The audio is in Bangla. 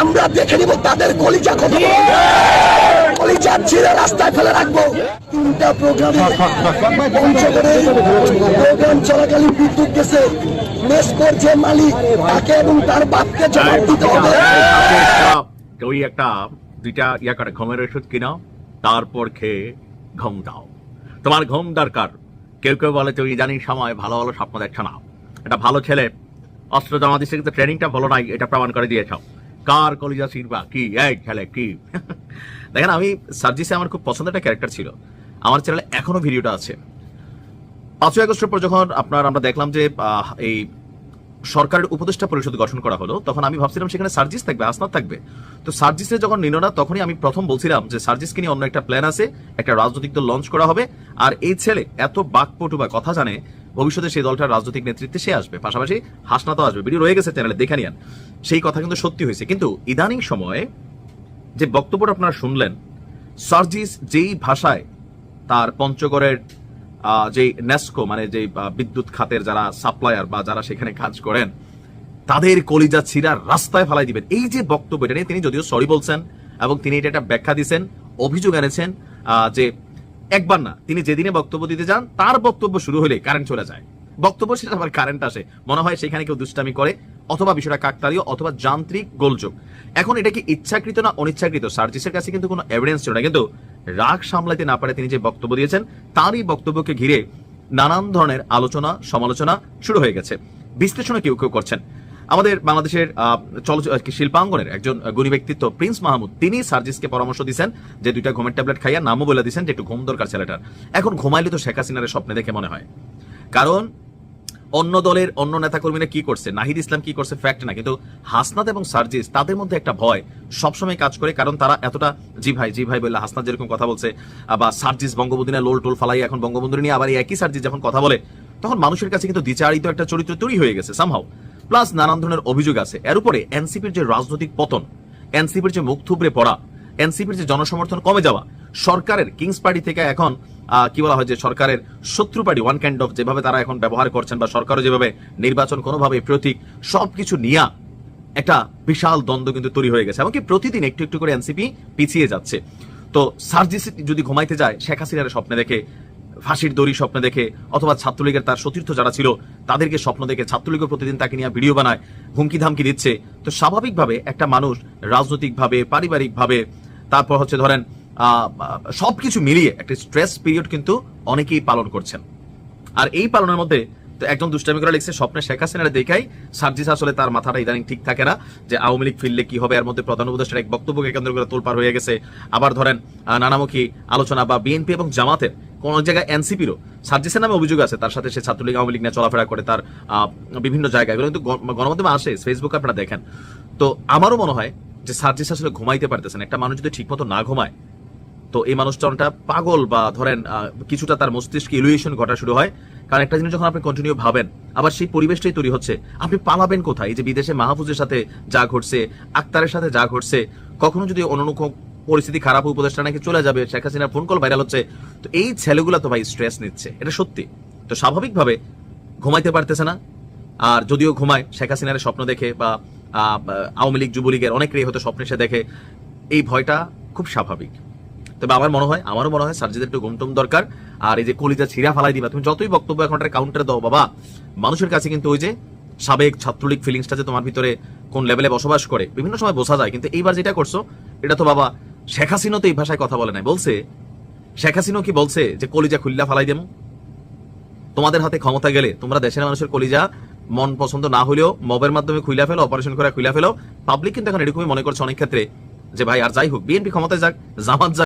আমরা দেখে নিব তাদের কলিজা কত কলিজা ছিঁড়ে রাস্তায় ফেলে রাখব। তিনটা প্রোগ্রামে প্রোগ্রাম চলাকালীন বিদ্যুৎ গেছে। মেসকোর যে মালিক, তাকে এবং তার বাপকে জবাব দিতে হবে। একটা দুইটা ইয়া করে, ঘুমের ওষুধ কিনাও, তারপর খেয়ে ঘুম দাও। তোমার ঘুম দরকার। কেউ কেউ বলে, তুই ইদানিং সময় ভালো ভালো স্বপ্ন দেখছ না। এটা ভালো ছেলে, অস্ত্র জমা দিচ্ছে কিন্তু ট্রেনিংটা ভালো নাই, এটা প্রমাণ করে দিয়েছ। কার কলিজা, সিরবা, কি, এই ছেলে কি? দেখেন, আমি সার্জিসে আমার খুব পছন্দের একটা ক্যারেক্টার ছিল। আমার চ্যানেলে এখনও ভিডিওটা আছে। পাঁচই আগস্টের পর যখন আপনার আমরা দেখলাম যে এই সরকারের উপদেষ্টা পরিষদ গঠন করা হলো, তখন আমি ভাবছিলাম সেখানে সার্জিস থাকবে, আসনাদ থাকবে। তো সার্জিসে যখন নিল না, তখনই আমি প্রথম বলছিলাম যে, সার্জিসকে নিয়ে অন্য একটা প্ল্যান আছে, একটা রাজনৈতিক দল লঞ্চ করা হবে, আর এই ছেলে এত বাকপটু বা কথা জানে ভবিষ্যতে সেই দলটার রাজনৈতিক নেতৃত্বে সে আসবে। পাশাপাশি হাসনাতও আসবে। ভিডিও রয়ে গেছে চ্যানেলে দেখে নিন সেই কথা কিন্তু সত্যি হয়েছে। কিন্তু ইদানিং সময়ে যে বক্তব্যটা আপনারা শুনলেন, সার্জিস যেই ভাষায় তার পঞ্চগড়ের যে নেস্কো মানে যে বিদ্যুৎ খাতের যারা সাপ্লায়ার বা যারা সেখানে কাজ করেন, তাদের কলিজা ছিঁড়া রাস্তায় ফেলাই দিবেন। এই যে বক্তব্য, এটা নিয়ে তিনি যদিও সরি বলছেন এবং তিনি এটা একটা ব্যাখ্যা দিয়েছেন অভিযোগ এনেছেন যে একবার না, তিনি যেদিনে বক্তব্য দিতে যান, তার বক্তব্য শুরু হলে কারেন্ট চলে যায়। বক্তব্য শেষে আবার কারেন্ট আসে। মনে হয় সেখানে কেউ দুষ্টামি করে, অথবা বিষয়টা কাকতালীয়, অথবা যান্ত্রিক গোলযোগ। এখন এটা কি ইচ্ছাকৃত না অনিচ্ছাকৃত? সার্জিসের কাছে কিন্তু কোনো এভিডেন্স ছিল না। কিন্তু রাগ সামলাতে না পারে তিনি যে বক্তব্য দিয়েছেন, তারই বক্তব্যকে ঘিরে নানান ধরনের আলোচনা, সমালোচনা শুরু হয়ে গেছে। বিশ্লেষণও কেউ কেউ করছেন। আমাদের বাংলাদেশের চলচ্চিত্র শিল্পাঙ্গনের একজন গুণী ব্যক্তিত্ব প্রিন্স মাহমুদ, তিনি সার্জিসকে পরামর্শ দিয়েছেন যে দুইটা ঘুমের ট্যাবলেট খাইয়া নামও বলে দিয়েছেন যে একটু ঘুম দরকার ছেলেটার। এখন ঘুমাইলে তো শেখ হাসিনার স্বপ্নে দেখে মনে হয়। কারণ অন্য দলের অন্য নেতাকর্মীরা কি করছে? নাহিদ ইসলাম কি করছে? ফ্যাক্ট না। কিন্তু হাসনাত এবং সার্জিস, তাদের মধ্যে একটা ভয় সবসময় কাজ করে, কারণ তারা এতটা, জি ভাই জি ভাই বললে হাসনাত যেরকম কথা বলছে বা সার্জিস বঙ্গবন্ধু নিয়ে লোল টোল ফালাই এখন বঙ্গবন্ধু নিয়ে আবার একই সার্জিস যখন কথা বলে, তখন মানুষের কাছে কিন্তু দ্বিচারিত একটা চরিত্র তৈরি হয়ে গেছে সামহাও প্লাস নানান ধরনের অভিযোগ আছে। এর উপরে এনসিপির যে রাজনৈতিক পতন, এনসিপির যে মুখ থুবড়ে পড়া, এনসিপির যে জনসমর্থন কমে যাওয়া, সরকারের কিংস পার্টি থেকে এখন কি বলা হয় যে সরকারের শত্রু পার্টি ওয়ান কাইন্ড অফ যেভাবে তারা এখন ব্যবহার করছেন বা সরকারও যেভাবে নির্বাচন কোনোভাবে প্রতীক, সবকিছু নিয়া একটা বিশাল দ্বন্দ্ব কিন্তু তৈরি হয়ে গেছে। এমনকি প্রতিদিন একটু একটু করে এনসিপি পিছিয়ে যাচ্ছে। তো সার্জিস যদি ঘুমাইতে যায়, শেখ হাসিনার স্বপ্নে দেখে ফাঁসির দড়ি স্বপ্নে দেখে অথবা ছাত্রলীগের তার সতীর্থ যারা ছিল, তাদেরকে স্বপ্ন দেখে ছাত্রলীগও প্রতিদিন তাকে নিয়ে ভিডিও বানায়, হুমকি ধামকি দিচ্ছে। তো স্বাভাবিকভাবে একটা মানুষ রাজনৈতিকভাবে, পারিবারিকভাবে, তারপর হচ্ছে ধরেন সবকিছু মিলিয়ে একটা স্ট্রেস পিরিয়ড কিন্তু অনেকেই পালন করছেন। আর এই পালনের মধ্যে তো একজন দুষ্টামি করে লিখছে, স্বপ্নে শেখ হাসিনার দেখাই সার্জিস আসলে তার মাথাটা ইদানিং ঠিক থাকে না, যে আওয়ামী লীগ ফিরলে কি হবে, এর মধ্যে প্রধান উপদেষ্টার এক বক্তব্যকে কেন্দ্র করে তোলপার হয়ে গেছে। আবার ধরেন নানামুখী আলোচনা বা বিএনপি এবং জামাতের কোন জায়গায় এনসিপিরও সার্জিসের নামে অভিযোগ আছে, তার সাথে সে ছাত্রলীগ, আওয়ামী লীগ নিয়ে চলাফেরা করে তার বিভিন্ন জায়গায়। এগুলো কিন্তু গণমাধ্যমে আসে, ফেসবুকে আপনারা দেখেন। তো আমারও মনে হয় যে সার্জিস আসলে ঘুমাইতে পারতেছেন একটা মানুষ যদি ঠিকমতো না ঘুমায়, তো এই মানুষটা অনেকটা পাগল বা ধরেন কিছুটা তার মস্তিষ্কে ইলুয়েশন ঘটা শুরু হয়। কারণ একটা জিনিস যখন আপনি কন্টিনিউ ভাবেন, আবার সেই পরিবেশটাই তৈরি হচ্ছে। আপনি পালাবেন কোথায়? এই যে বিদেশে মাহফুজের সাথে যা ঘটছে, আক্তারের সাথে যা ঘটছে, কখনো যদি অন্য পরিস্থিতি খারাপ উপদেষ্টা নাকি চলে যাবে, শেখ হাসিনার ফোন কল ভাইরাল হচ্ছে, তো এই ছেলেগুলো তো ভাই স্ট্রেস নিচ্ছে। এটা সত্যি। তো স্বাভাবিকভাবে ঘুমাইতে পারতেছে না। আর যদিও ঘুমায়, শেখ হাসিনার স্বপ্ন দেখে বা আওয়ামী লীগ, যুবলীগের অনেকেরই হয়তো স্বপ্নে সে দেখে, এই ভয়টা খুব স্বাভাবিক। তবে আমার মনে হয়, আমারও মনে হয় সার্জিদের একটু ঘুমটুম দরকার। আর এই যে কলিজা ছিঁড়া ফালাই দিবা, তুমি যতই বক্তব্য এখন একটা কাউন্টারে দাও, বাবা, মানুষের কাছে কিন্তু ওই যে সাবেক ছাত্রলীগ ফিলিংসটা যে তোমার ভিতরে কোন লেভেলে বসবাস করে, বিভিন্ন সময় বোঝা যায়। কিন্তু এইবার যেটা করছ, এটা তো বাবা, শেখ হাসিনা তো এই ভাষায় কথা বলে নাই। বলছে, শেখ হাসিনাও কি বলছে যে কলিজা খুল্লা ফালাই দেবো? তোমাদের হাতে ক্ষমতা গেলে তোমরা দেশের মানুষের কলিজা মন পছন্দ না হলেও মবের মাধ্যমে খুইলা ফেলো অপারেশন করে খুইলা ফেলো। পাবলিক কিন্তু এখন এরকমই মনে করছে অনেক ক্ষেত্রে যে ভাই, আর যাই হোক বিএনপি ক্ষমতায় যাক, জামাত যাক।